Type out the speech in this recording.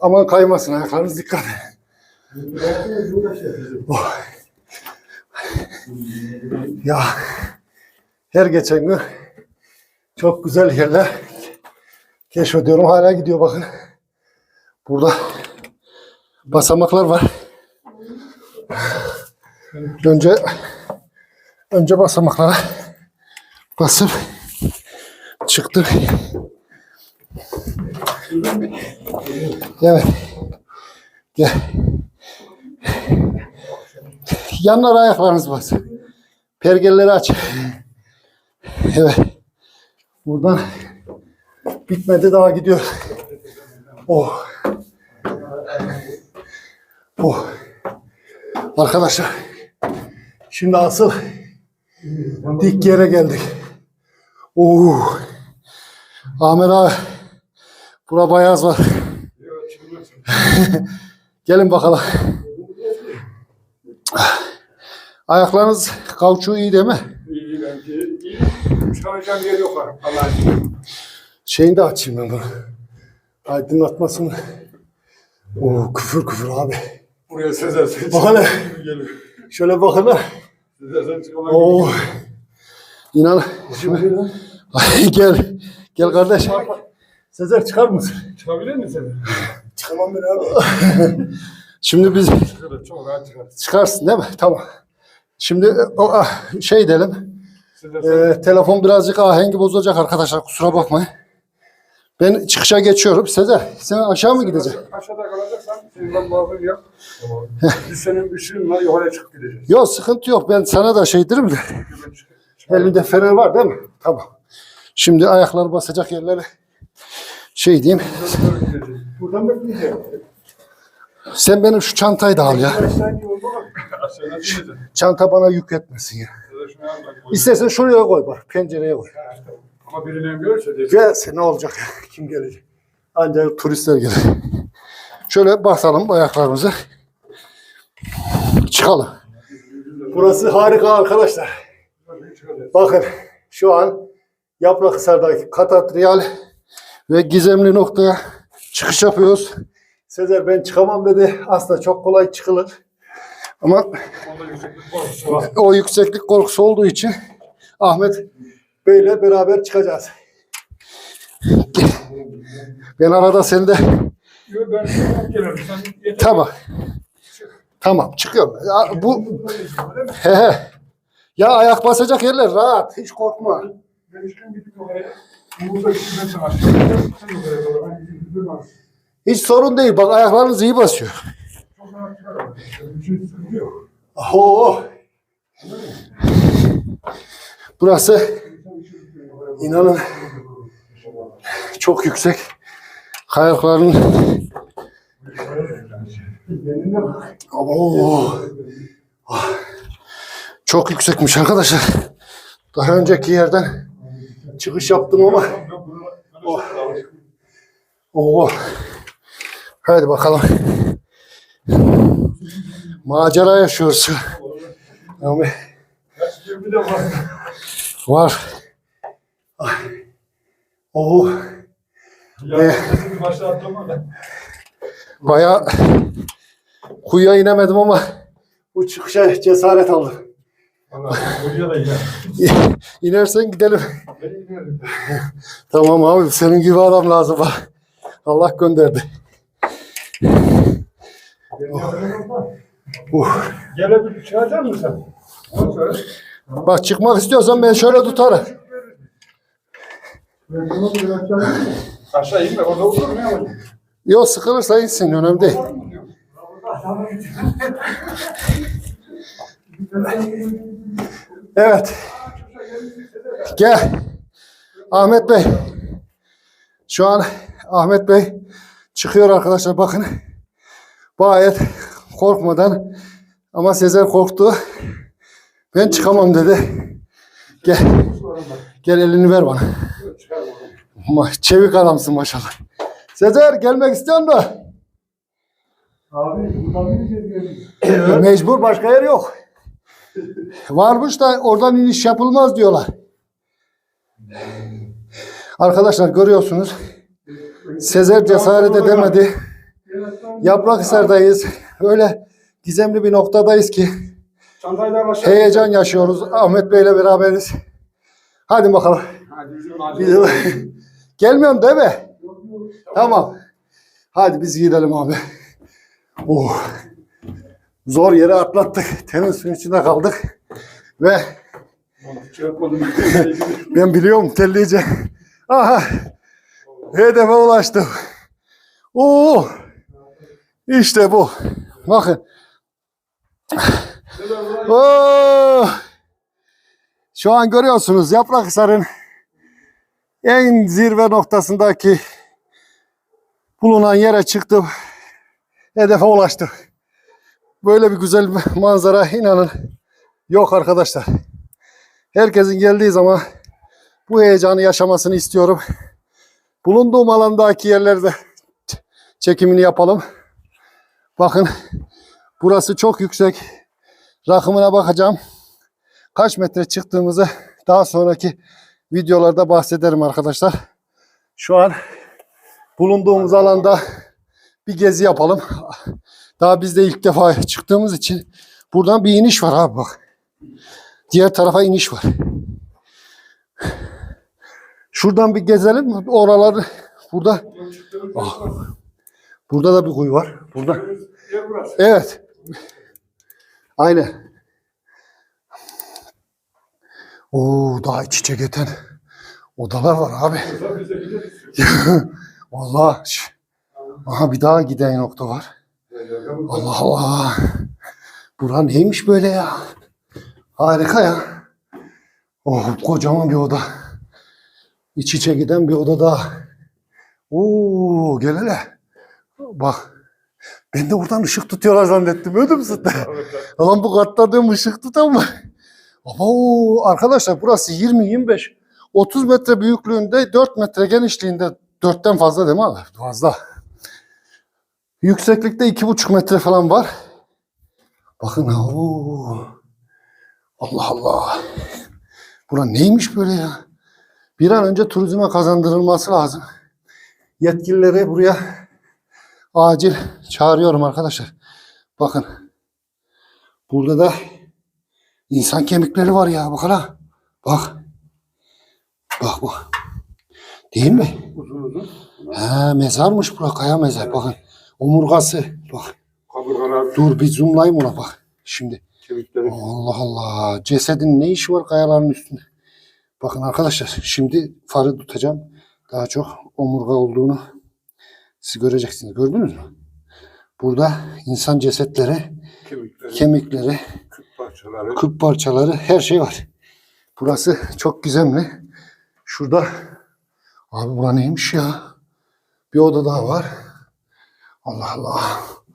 Aman kaymasın ayaklarınız dikkat. Ya her geçen gün çok güzel yerler keşfediyorum. Hala gidiyor bakın. Burada basamaklar var. Önce önce basamaklara basıp çıktık. Evet. Gel. Yanlara ayaklarınız bas. Pergelleri aç. Evet. Buradan bitmedi daha gidiyor. Oh. Oh. Arkadaşlar şimdi asıl dik yere geldik. Oo. Ahmet abi bura bayağı var. Gelin bakalım. Ayaklarınız kauçuğu iyi değil mi? İyi bence. İyi. Çıkaracağım yer yok. Allah'a. Şeyini de açayım ben bunu. Aydınlatmasını. Oo küfür küfür abi. Buraya Sezer sen Bak. Geliyor. Şöyle bakın. Sezer sen çıkamak Oo. İnan. Şimdi... Gel. Gel kardeş. Sezer çıkar mısın? Çıkabilir misin? Çıkamam ben abi. Şimdi biz Çıkar. Çok rahat çıkar. çıkarsın değil mi? Tamam. Şimdi o ah, şey edelim. Sezer sen Ee, telefon birazcık ahengi bozacak arkadaşlar kusura bakmayın. Ben çıkışa geçiyorum. Sezer sen aşağı mı gideceksin? aşağıda kalacaksan senin ben muhabbet yap. Tamam. Biz senin ışığın var yukarıya çıkıp gideceğiz. Yok sıkıntı yok. Ben sana da şey derim de. Hemen çık. çık. Elinde fener var değil mi? Tamam. Şimdi ayakları basacak yerlere şey diyeyim. Buradan bekleyeceğim. Sen benim şu çantayı da al ya. Gideceğiz? Çanta bana yük etmesin ya. İstersen şuraya koy bak. Pencereye koy. Ama birinden görürse. Gelse ne olacak ya? Kim gelecek? Ancak turistler gelir. Şöyle basalım ayaklarımızı. Çıkalım. Burası harika arkadaşlar. Bakın şu an Yaprakhisar'daki Katatriyal ve gizemli noktaya çıkış yapıyoruz. Sezer ben çıkamam dedi. Aslında çok kolay çıkılır. Ama yükseklik o yükseklik korkusu olduğu için Ahmet Bey'le beraber çıkacağız. Ben arada seni de tamam. Tamam çıkıyorum. Ya, bu he he. Ya ayak basacak yerler rahat. Hiç korkma. Hiç sorun değil. Bak ayaklarınız iyi basıyor. Oo. Burası inanın çok yüksek. Kayakların. Ah. Çok yüksekmiş arkadaşlar. Daha önceki yerden çıkış yaptım ama Oh. Oo. Hadi bakalım. Macera yaşıyoruz. De var. var. Oo. Ya sesini başta atlama da. Bayağı kuyuya inemedim ama bu çıkışa cesaret aldım. Gel. İnersen gidelim. Tamam abi senin gibi adam lazım. bak. Allah gönderdi. Uh. Gelebilir. Çıkacak mısın sen? Bak çıkmak istiyorsan ben şöyle tutarım. Aşağı inme. Orada otur ne yapacağım? Yok sıkılırsa insin önemli değil. Evet. Gel. Ahmet Bey. Şu an Ahmet Bey çıkıyor arkadaşlar bakın. Gayet korkmadan ama Sezer korktu. Ben çıkamam dedi. Gel. Gel elini ver bana. Ma- Çevik adamsın maşallah. Sezer gelmek istiyor musun? Abi buradan bineceğiz Mecbur başka yer yok. Varmış da oradan iniş yapılmaz diyorlar. Arkadaşlar görüyorsunuz. Sezer cesaret edemedi. Yaprakhisar'dayız. Öyle gizemli bir noktadayız ki heyecan yaşıyoruz. Ahmet Bey'le beraberiz. Hadi bakalım. Gelmiyorum değil mi? Tamam. Hadi biz gidelim abi. Oh. Zor yere atlattık. Tenin suyun içinde kaldık. Ve. ben biliyorum tellice. Aha. Hedefe ulaştım. Oo. İşte bu. Bakın. Oo. Şu an görüyorsunuz Yaprakhisar'ın en zirve noktasındaki bulunan yere çıktım. Hedefe ulaştım. Böyle bir güzel manzara inanın yok arkadaşlar. Herkesin geldiği zaman bu heyecanı yaşamasını istiyorum. Bulunduğum alandaki yerlerde çekimini yapalım. Bakın burası çok yüksek. Rakımına bakacağım. Kaç metre çıktığımızı daha sonraki videolarda bahsederim arkadaşlar. Şu an bulunduğumuz alanda bir gezi yapalım. Daha biz de ilk defa çıktığımız için buradan bir iniş var abi bak. Diğer tarafa iniş var. Şuradan bir gezelim? Oralar burada. Ah. Burada da bir kuyu var. Burada. Evet. Aynen. Oo daha iç içe geçen odalar var abi. Şş. Aha bir daha giden nokta var. Allah Allah. Bura neymiş böyle ya? Harika ya. Oh kocaman bir oda. İç içe giden bir oda daha. Oo gel hele. Bak. Ben de oradan ışık tutuyorlar zannettim. Ödüm sıktı. Lan bu katladığım ışık tutan mı? Abo arkadaşlar burası 20, 25, 30 metre büyüklüğünde 4 metre genişliğinde 4'ten fazla değil mi abi? Fazla. Yükseklikte iki buçuk metre falan var. Bakın oo. Allah Allah. Bura neymiş böyle ya? Bir an önce turizme kazandırılması lazım. Yetkilileri buraya acil çağırıyorum arkadaşlar. Bakın. Burada da insan kemikleri var ya. Bak hala. Bak. Bak bak. Değil mi? Uzun uzun. He mezarmış bura. Kaya mezar. Bakın. Omurgası. Bak. Kaburgalar, Dur bir zoomlayayım ona bak. Şimdi. Kemikleri. Allah Allah. Cesedin ne işi var kayaların üstünde? Bakın arkadaşlar şimdi farı tutacağım. Daha çok omurga olduğunu siz göreceksiniz. Gördünüz mü? Burada insan cesetleri, Kemikleri, kemikleri, küp parçaları. küp parçaları her şey var. Burası çok gizemli. Şurada abi bura neymiş ya? Bir oda daha var. Allah Allah.